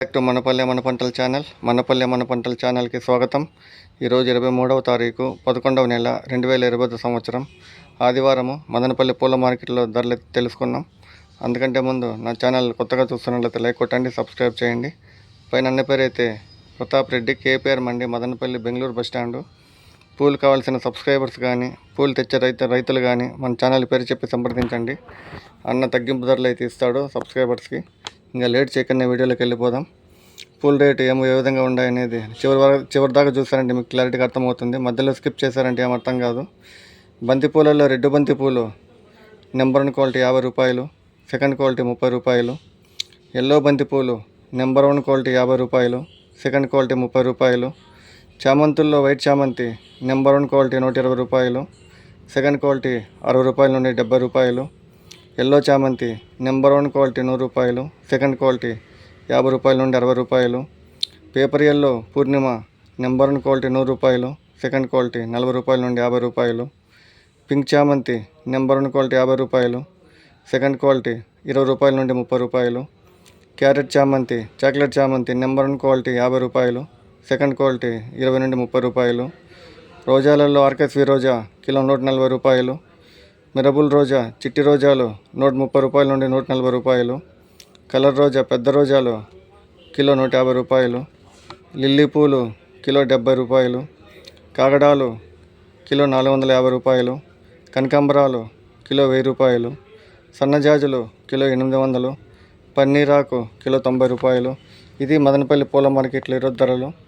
Back to మనపల్లె మన పంటల channel మనపల్లె మన పంటల ఛానల్కి స్వాగతం. ఈరోజు ఇరవై మూడవ తారీఖు పదకొండవ నెల రెండు వేల ఇరవై సంవత్సరం. ఆదివారము మదనపల్లి పూల మార్కెట్లో ధరలు తెలుసుకున్నాం. అందుకంటే ముందు నా ఛానల్ కొత్తగా చూస్తున్నట్లయితే లైక్ కొట్టండి సబ్స్క్రైబ్ చేయండి. పైన అన్న పేరు అయితే ప్రతాప్ రెడ్డి కేపీఆర్ మండి మదనపల్లి బెంగళూరు బస్ పూలు కావాల్సిన సబ్స్క్రైబర్స్ కానీ పూలు తెచ్చే రైతు రైతులు కానీ మన ఛానల్ పేరు చెప్పి సంప్రదించండి. అన్న తగ్గింపు ధరలు అయితే ఇస్తాడు సబ్స్క్రైబర్స్కి. ఇంకా లేట్ చేయకుండా వీడియోలోకి వెళ్ళిపోదాం. పూల్ రేట్ ఏమో ఏ విధంగా ఉన్నాయనేది చివరి వరకు చివరి దాకా చూసారంటే మీకు క్లారిటీగా అర్థమవుతుంది. మధ్యలో స్కిప్ చేశారంటే ఏం అర్థం కాదు. బంతి పూలలో రెడ్డు బంతి పూలు నెంబర్ వన్ క్వాలిటీ యాభై రూపాయలు సెకండ్ క్వాలిటీ ముప్పై రూపాయలు ఎల్లో బంతి పూలు నెంబర్ వన్ క్వాలిటీ యాభై రూపాయలు సెకండ్ క్వాలిటీ ముప్పై రూపాయలు చామంతుల్లో వైట్ చామంతి నెంబర్ వన్ క్వాలిటీ నూట ఇరవై రూపాయలు సెకండ్ క్వాలిటీ అరవై రూపాయల నుండి డెబ్బై రూపాయలు ఎల్లో చామంతి నెంబర్ వన్ క్వాలిటీ నూరు రూపాయలు సెకండ్ క్వాలిటీ యాభై రూపాయల నుండి అరవై రూపాయలు paper yellow Purnima number one quality నూరు రూపాయలు సెకండ్ క్వాలిటీ నలభై రూపాయల నుండి యాభై రూపాయలు పింక్ చామంతి నెంబర్ వన్ క్వాలిటీ యాభై రూపాయలు సెకండ్ క్వాలిటీ ఇరవై రూపాయల నుండి ముప్పై రూపాయలు క్యారెట్ చామంతి చాక్లెట్ చామంతి నెంబర్ వన్ క్వాలిటీ యాభై రూపాయలు సెకండ్ క్వాలిటీ ఇరవై నుండి ముప్పై రూపాయలు రోజాలలో ఆర్కెస్ రోజా కిలో నూట నలభై రూపాయలు మిరబుల్ రోజా చిట్టి రోజాలు నూట ముప్పై రూపాయల నుండి నూట నలభై రూపాయలు. కలర్ రోజా పెద్ద రోజాలు కిలో నూట యాభై రూపాయలు. లిల్లీ పూలు కిలో డెబ్బై రూపాయలు. కాగడాలు కిలో నాలుగు వందల యాభై రూపాయలు. కనకాంబరాలు కిలో వెయ్యి రూపాయలు. సన్నజాజులు కిలో ఎనిమిది వందలు. పన్నీరాకు కిలో తొంభై రూపాయలు. ఇది మదనపల్లి పూల మార్కెట్లో ఈరోజు ధరలు.